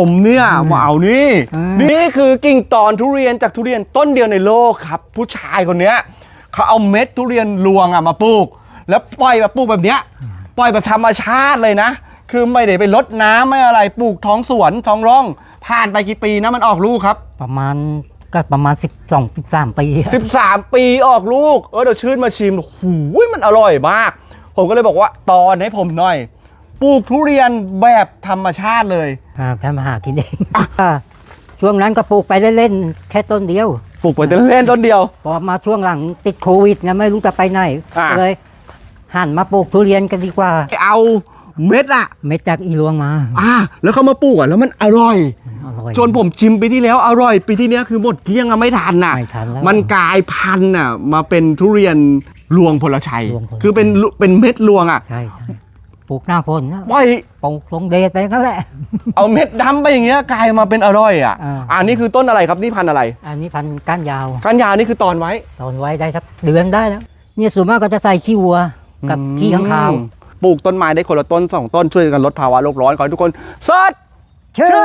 ผมเนี่ยมาเอานี่อ่านี่คือกิ่งตอนทุเรียนจากทุเรียนต้นเดียวในโลกครับ ผู้ชายคนเนี้ยเขาเอาเม็ดทุเรียนรวงอะมาปลูก แล้วปล่อยแบบปลูกแบบเนี้ยปล่อยแบบธรรมชาติเลยนะ คือไม่ได้ไปรดน้ำไม่อะไรปลูกท้องสวนท้องร่อง ผ่านไปกี่ปีนะมันออกลูกครับ ประมาณก็ประมาณ 12 13 ปี13 ปีออกลูกเออเดี๋ยวชื่นมาชิมหูยมันอร่อยมาก ผมก็เลยบอกว่าตอนให้ผมหน่อย ปลูกทุเรียนแบบธรรมชาติเลยครับทำมาหากินเองอ่าช่วงนั้นก็ปลูกไปเล่นๆแค่ต้นเดียว ปลูกไปเล่นๆต้นเดียว พอมาช่วงหลังติดโควิดไงไม่รู้จะไปไหนอ่าก็เลยหันมาปลูกทุเรียนกันดีกว่า เอาเม็ดอะเม็ดจากอีหลวงมาอ่าแล้วเขามาปลูกอะแล้วมันอร่อยอร่อย จนผมชิมปีที่แล้วอร่อยปีที่เนี้ยคือหมดเกลี้ยงอะไม่ทันน่ะ ไม่ทันแล้วมันกลายพันธุ์น่ะมาเป็นทุเรียนรวงพลชัย รวงพลชัย คือเป็นเป็นเม็ดรวงอะใช่ใช่ ปลูกหน้าฝนนะปล่อยปลูกลงเดชไปงั้นแหละ เอาเม็ดดำไปอย่างเงี้ยกลายมาเป็นอร่อยอะอ่า อันนี้คือต้นอะไรครับนี่พันธุ์อะไรอันนี้พันธุ์ก้านยาวก้านยาวนี่คือตอนไว้ ตอนไว้ได้สักเดือนได้แล้วเนี่ยส่วนมากก็จะใส่ขี้วัวกับขี้ข้างคาวอืมปลูกต้นไม้ได้คนละต้นสองต้นช่วยกันลดภาวะโลกร้อนขอให้ทุกคนสด ชื่อ